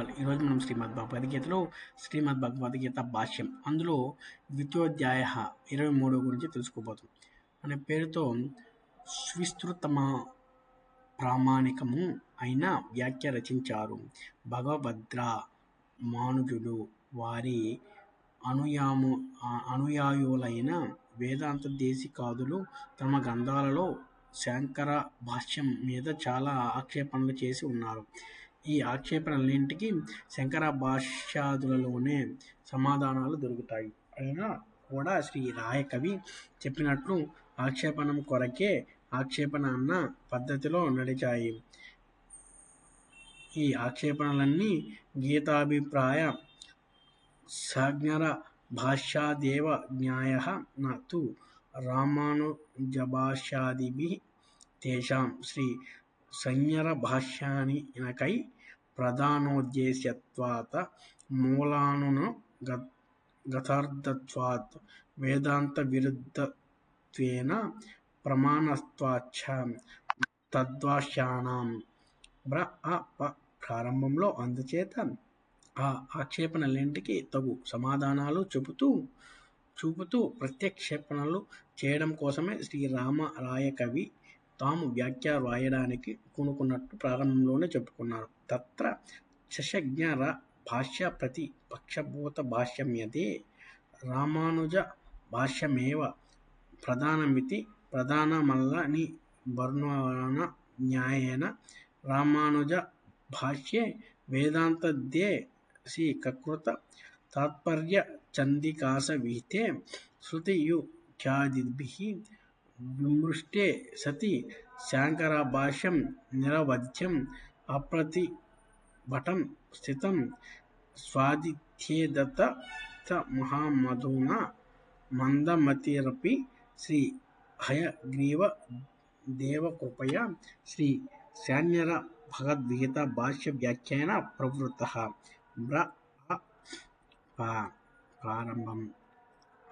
All ఈరోజు మనం శ్రీమద్ భగవద్గీతలో శ్రీమద్ భగవద్గీత భాష్యం. అందులో ద్వితీయోధ్యాయ ఇరవై మూడు గురించి తెలుసుకోబోతుంది అనే పేరుతో సువిస్తృతమ ప్రామాణికము అయిన వ్యాఖ్య రచించారు భగవద్ర మానుజుడు వారి అనుయాము అనుయాయులైన వేదాంత దేశికాదులు తమ గ్రంథాలలో శంకర భాష్యం మీద చాలా ఆక్షేపణలు చేసి ఉన్నారు. ఈ ఆక్షేపణలన్నింటికి శంకర భాష్యాదులలోనే సమాధానాలు దొరుకుతాయి. అయినా కూడా శ్రీ రాయకవి చెప్పినట్లు ఆక్షేపణం కొరకే ఆక్షేపణ అన్న పద్ధతిలో నడిచాయి. ఈ ఆక్షేపణలన్నీ గీతాభిప్రాయ సజ్ఞర భాష్యాదేవ జ్ఞాయ నూ రామానుజభాష్యాదిభి తేషాం. శ్రీ సంజ్ఞర భాష్యానికై ప్రధానోద్దేశ్యత్వాత్ మూలానున గతార్థత్వాత్ వేదాంత విరుద్ధత్వేన ప్రమాణత్వాచ్చ తద్వాష్యానాం. బ్ర అ ప ప్రారంభంలో అందుచేత ఆ ఆక్షేపణలన్నింటికి తగు సమాధానాలు చెబుతూ చూపుతూ ప్రత్యక్షేపణలు చేయడం కోసమే శ్రీరామ రాయ కవి తాము వ్యాఖ్య వ్రాయడానికి పూనుకున్నట్టు ప్రారంభంలోనే చెప్పుకున్నారు. తత్ర శశజ్ఞర భాష్య ప్రతి పక్షభూత భాష్యమ్యతే రామానుజ భాష్యమేవ ప్రధానమితి ప్రధానమల్లని వర్ణన న్యాయేన రామానుజ భాష్యే వేదాంతదే సి కకృత తాత్పర్య చందికాస విహితే శృతియుక్త్యాదిభిः విమృష్టే సతి శాంకరభాష్యం నిరవధ్యం అప్రతిభటం స్థితం స్వాదిత్యేదత చ మహామధునా మందమతిరపి శ్రీ హయగ్రీవ దేవకృపయ శ్రీ శాన్యర భగవద్గీత భాష్య వ్యాఖ్యాన ప్రవృత్త ప్రారంభం.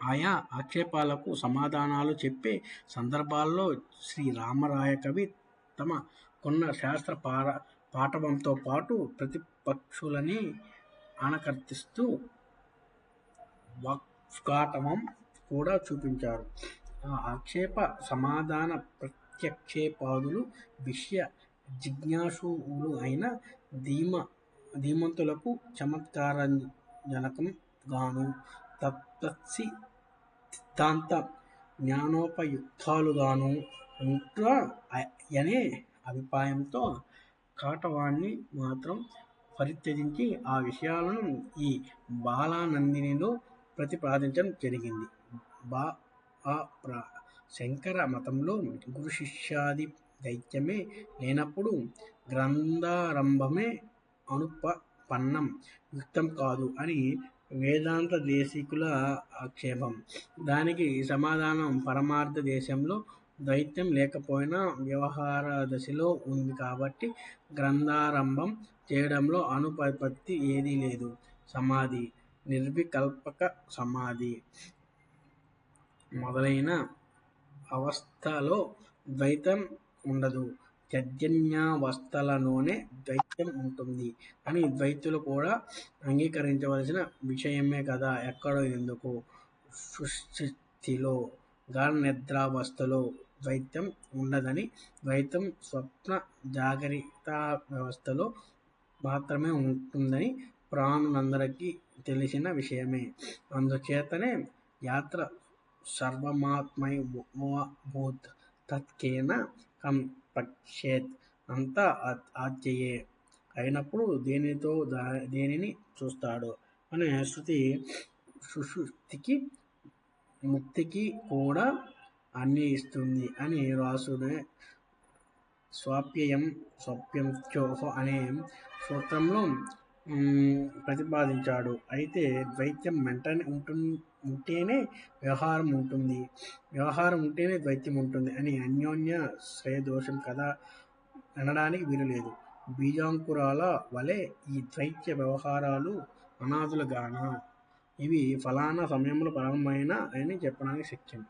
ఆయా ఆక్షేపాలకు సమాధానాలు చెప్పే సందర్భాల్లో శ్రీ రామరాయ కవి తమ కొన్న శాస్త్ర పార పాఠవంతో పాటు ప్రతిపక్షులని ఆనకర్తిస్తూ వాక్ఘాటవం కూడా చూపించారు. ఆ ఆక్షేప సమాధాన ప్రత్యక్షేపాదులు విషయ జిజ్ఞాసులు అయిన ధీమ ధీమంతులకు చమత్కారజనకం గాను తత్సి సిద్ధాంత జ్ఞానోపయుక్తాలుగాను అనే అభిప్రాయంతో కాటవాన్ని మాత్రం పరిత్యజించి ఆ విషయాలను ఈ బాలానందినిలో ప్రతిపాదించడం జరిగింది. బా ఆ ప్ర శంకర మతంలో గురు శిష్యాది దైత్యమే లేనప్పుడు గ్రంథారంభమే అనుపన్నం యుక్తం కాదు అని వేదాంత దేశికుల ఆక్షేపం. దానికి సమాధానం పరమార్థ దేశంలో దైత్యం లేకపోయినా వ్యవహార దశలో ఉంది కాబట్టి గ్రంథారంభం చేయడంలో అనుపత్తి ఏదీ లేదు. సమాధి నిర్వికల్పక సమాధి. మొదలైన అవస్థలో ద్వైతం ఉండదు. చైతన్యావస్థలలోనే ద్వైతం ఉంటుంది. అని ద్వైతులు కూడా అంగీకరించవలసిన విషయమే కదా ఎక్కడో ఎందుకు? సుస్థితిలో గాఢనిద్రావస్థలో ద్వైతం ఉండదని ద్వైతం స్వప్న జాగరిత వ్యవస్థలో మాత్రమే ఉంటుందని ప్రాణులందరికీ తెలిసిన విషయమే. అందుచేతనే యాత్ర సర్వమాత్మైవభూత్ తత్కేన కం పక్షేత్ అంతా ఆత్యయే. అయినప్పుడు దేనితో దా దేనిని చూస్తాడు? అనే శృతి సుషుప్తికి ముక్తికి కూడా అన్వయిస్తుంది అని రాసునే స్వాప్యయం స్వప్యంచోహ అనే సూత్రంలో ప్రతిపాదించాడు. అయితే ద్వైత్యం వెంటనే ఉంటు ఉంటేనే వ్యవహారం ఉంటుంది. వ్యవహారం ఉంటేనే ద్వైత్యం ఉంటుంది అని అన్యోన్య శ్రేయదోషం కదా అనడానికి వీలు లేదు బీజాంకురాల వలె ఈ ద్వైత్య వ్యవహారాలు అనాథులుగాన ఇవి ఫలానా సమయంలో ప్రారంభమైన అని చెప్పడానికి శక్యం.